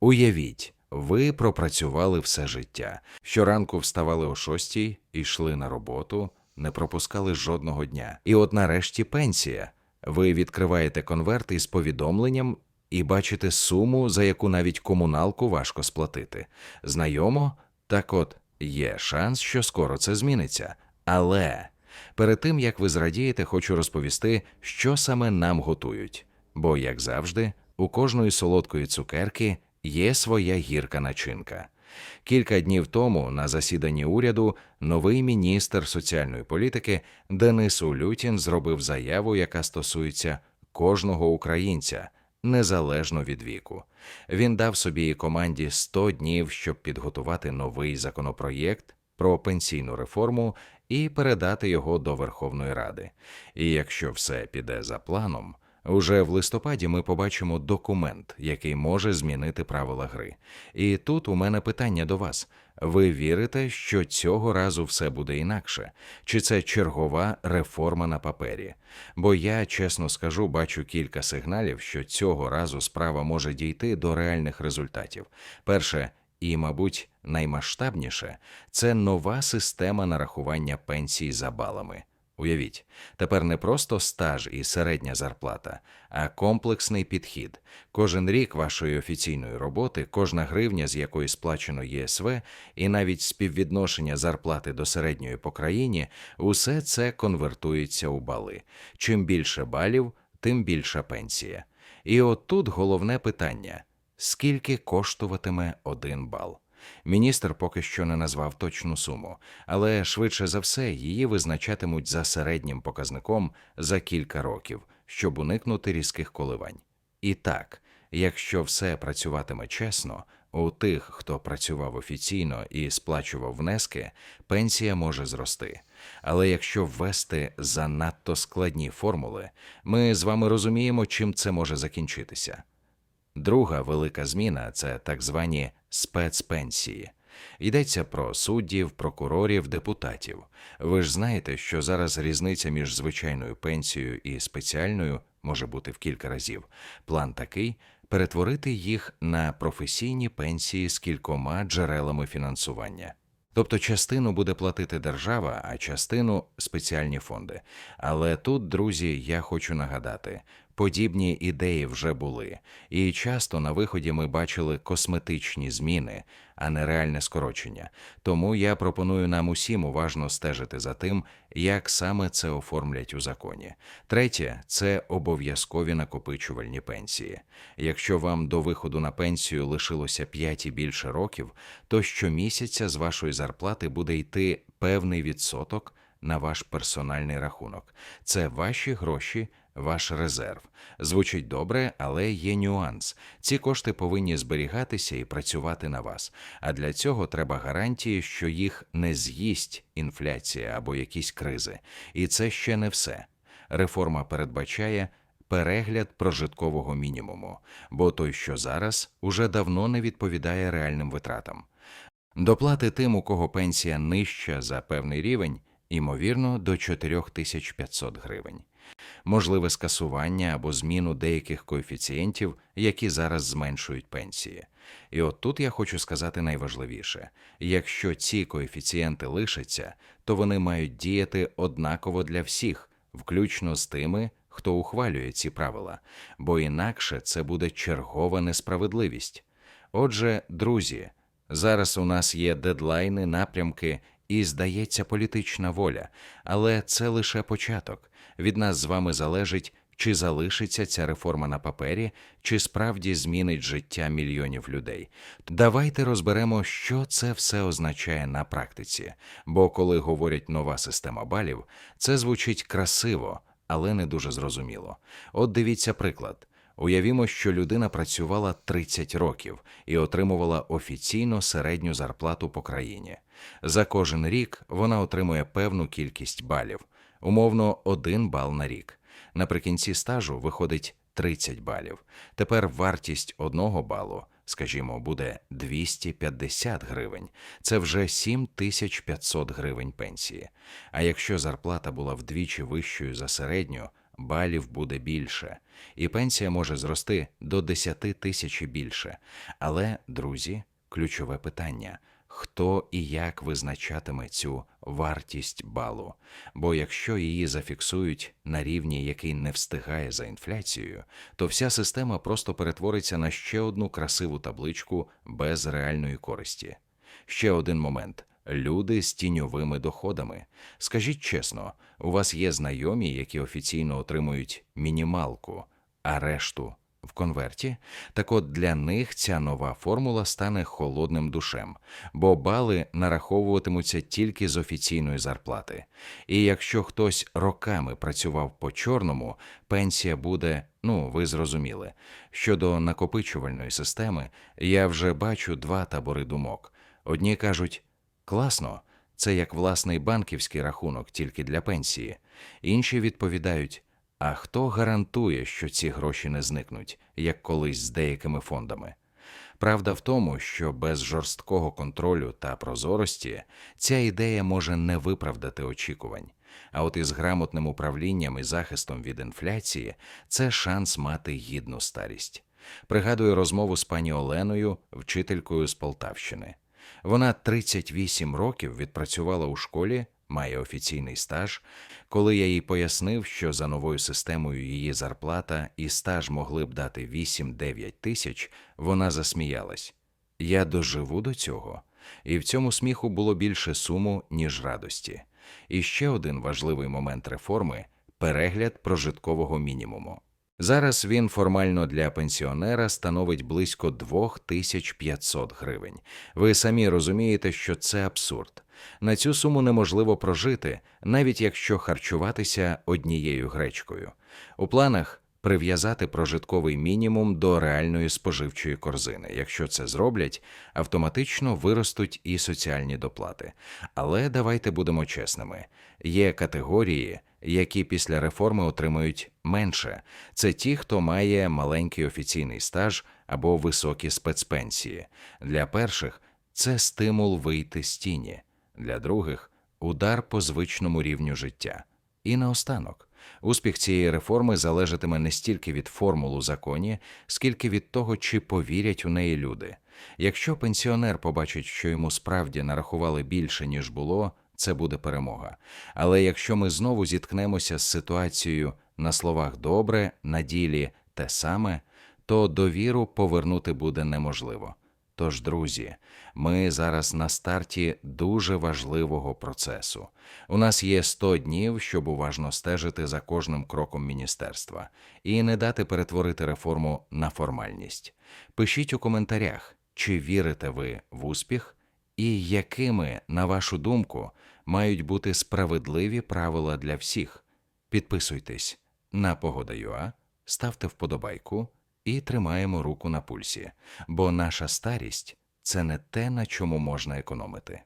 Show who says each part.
Speaker 1: Уявіть, ви пропрацювали все життя. Щоранку вставали о шостій, йшли на роботу, не пропускали жодного дня. І от нарешті пенсія. Ви відкриваєте конверт із повідомленням і бачите суму, за яку навіть комуналку важко сплатити. Знайомо? Так от, є шанс, що скоро це зміниться. Але перед тим як ви зрадієте, хочу розповісти, що саме нам готують. Бо, як завжди, у кожної солодкої цукерки є своя гірка начинка. Кілька днів тому на засіданні уряду новий міністр соціальної політики Денис Улютін зробив заяву, яка стосується кожного українця, незалежно від віку. Він дав собі команді 100 днів, щоб підготувати новий законопроєкт про пенсійну реформу і передати його до Верховної Ради. І якщо все піде за планом, Уже в листопаді ми побачимо документ, який може змінити правила гри. І тут у мене питання до вас: ви вірите, що цього разу все буде інакше? Чи це чергова реформа на папері? Бо я, чесно скажу, бачу кілька сигналів, що цього разу справа може дійти до реальних результатів. Перше, і, мабуть, наймасштабніше це нова система нарахування пенсій за балами. Уявіть, тепер не просто стаж і середня зарплата, а комплексний підхід. Кожен рік вашої офіційної роботи, кожна гривня, з якої сплачено ЄСВ, і навіть співвідношення зарплати до середньої по країні, усе це конвертується у бали. Чим більше балів, тим більша пенсія. І от тут головне питання: скільки коштуватиме один бал? Міністр поки що не назвав точну суму, але швидше за все її визначатимуть за середнім показником за кілька років, щоб уникнути різких коливань. І так, якщо все працюватиме чесно, у тих, хто працював офіційно і сплачував внески, пенсія може зрости. Але якщо ввести занадто складні формули, ми з вами розуміємо, чим це може закінчитися. Друга велика зміна це так звані спецпенсії. Йдеться про суддів, прокурорів, депутатів. Ви ж знаєте, що зараз різниця між звичайною пенсією і спеціальною може бути в кілька разів. План такий перетворити їх на професійні пенсії з кількома джерелами фінансування. Тобто частину буде платити держава, а частину спеціальні фонди. Але тут, друзі, я хочу нагадати, подібні ідеї вже були, і часто на виході ми бачили косметичні зміни, а не реальне скорочення. Тому я пропоную нам усім уважно стежити за тим, як саме це оформлять у законі. Третє це обов'язкові накопичувальні пенсії. Якщо вам до виходу на пенсію лишилося 5 і більше років, то щомісяця з вашої зарплати буде йти певний відсоток на ваш персональний рахунок. Це ваші гроші, ваш резерв. Звучить добре, але є нюанс. Ці кошти повинні зберігатися і працювати на вас. А для цього треба гарантії, що їх не з'їсть інфляція або якісь кризи. І це ще не все. Реформа передбачає. Перегляд прожиткового мінімуму, бо той, що зараз, уже давно не відповідає реальним витратам. Доплати тим, у кого пенсія нижча за певний рівень, ймовірно, до 4500 гривень. Можливе скасування або зміну деяких коефіцієнтів, які зараз зменшують пенсії. І от тут я хочу сказати найважливіше: якщо ці коефіцієнти лишаться, то вони мають діяти однаково для всіх, включно з тими, хто ухвалює ці правила, бо інакше це буде чергова несправедливість. Отже, друзі, зараз у нас є дедлайни, напрямки і, здається, політична воля, але це лише початок. Від нас з вами залежить, чи залишиться ця реформа на папері, чи справді змінить життя мільйонів людей. Давайте розберемо, що це все означає на практиці. Бо коли говорять нова система балів, це звучить красиво, але не дуже зрозуміло. От дивіться приклад. Уявімо, що людина працювала 30 років і отримувала офіційно середню зарплату по країні. За кожен рік вона отримує певну кількість балів, умовно, один бал на рік. Наприкінці стажу виходить 30 балів. Тепер вартість одного балу, скажімо, буде 250 гривень. Це вже 7500 гривень пенсії. А якщо зарплата була вдвічі вищою за середню, балів буде більше, і пенсія може зрости до 10 тисяч і більше. Але, друзі, ключове питання хто і як визначатиме цю вартість балу? Бо якщо її зафіксують на рівні, який не встигає за інфляцією, то вся система просто перетвориться на ще одну красиву табличку без реальної користі. Ще один момент. Люди з тіньовими доходами. Скажіть чесно, у вас є знайомі, які офіційно отримують мінімалку, а решту в конверті? Так от для них ця нова формула стане холодним душем, бо бали нараховуватимуться тільки з офіційної зарплати. І якщо хтось роками працював по чорному, пенсія буде, ну ви зрозуміли. Щодо накопичувальної системи, я вже бачу два табори думок. Одні кажуть, класно, це як власний банківський рахунок тільки для пенсії. Інші відповідають: а хто гарантує, що ці гроші не зникнуть, як колись з деякими фондами? Правда в тому, що без жорсткого контролю та прозорості ця ідея може не виправдати очікувань. А от із грамотним управлінням і захистом від інфляції це шанс мати гідну старість. Пригадую розмову з пані Оленою, вчителькою з Полтавщини. Вона 38 років відпрацювала у школі, має офіційний стаж. Коли я їй пояснив, що за новою системою її зарплата і стаж могли б дати 8-9 тисяч, вона засміялась. Я доживу до цього. І в цьому сміху було більше суму, ніж радості. І ще один важливий момент реформи перегляд прожиткового мінімуму. Зараз він формально для пенсіонера становить близько 2500 гривень. Ви самі розумієте, що це абсурд. На цю суму неможливо прожити, навіть якщо харчуватися однією гречкою. У планах прив'язати прожитковий мінімум до реальної споживчої корзини. Якщо це зроблять, автоматично виростуть і соціальні доплати. Але давайте будемо чесними: є категорії, які після реформи отримують менше. Це ті, хто має маленький офіційний стаж або високі спецпенсії. Для перших це стимул вийти з тіні, для других удар по звичному рівню життя. І наостанок. Успіх цієї реформи залежатиме не стільки від формул у законі, скільки від того, чи повірять у неї люди. Якщо пенсіонер побачить, що йому справді нарахували більше, ніж було, це буде перемога. Але якщо ми знову зіткнемося з ситуацією на словах добре, на ділі те саме, то довіру повернути буде неможливо. Тож, друзі, ми зараз на старті дуже важливого процесу. У нас є 100 днів, щоб уважно стежити за кожним кроком міністерства і не дати перетворити реформу на формальність. Пишіть у коментарях, чи вірите ви в успіх, і якими, на вашу думку, мають бути справедливі правила для всіх. Підписуйтесь на Погода.ua, ставте вподобайку і тримаємо руку на пульсі, бо наша старість це не те, на чому можна економити.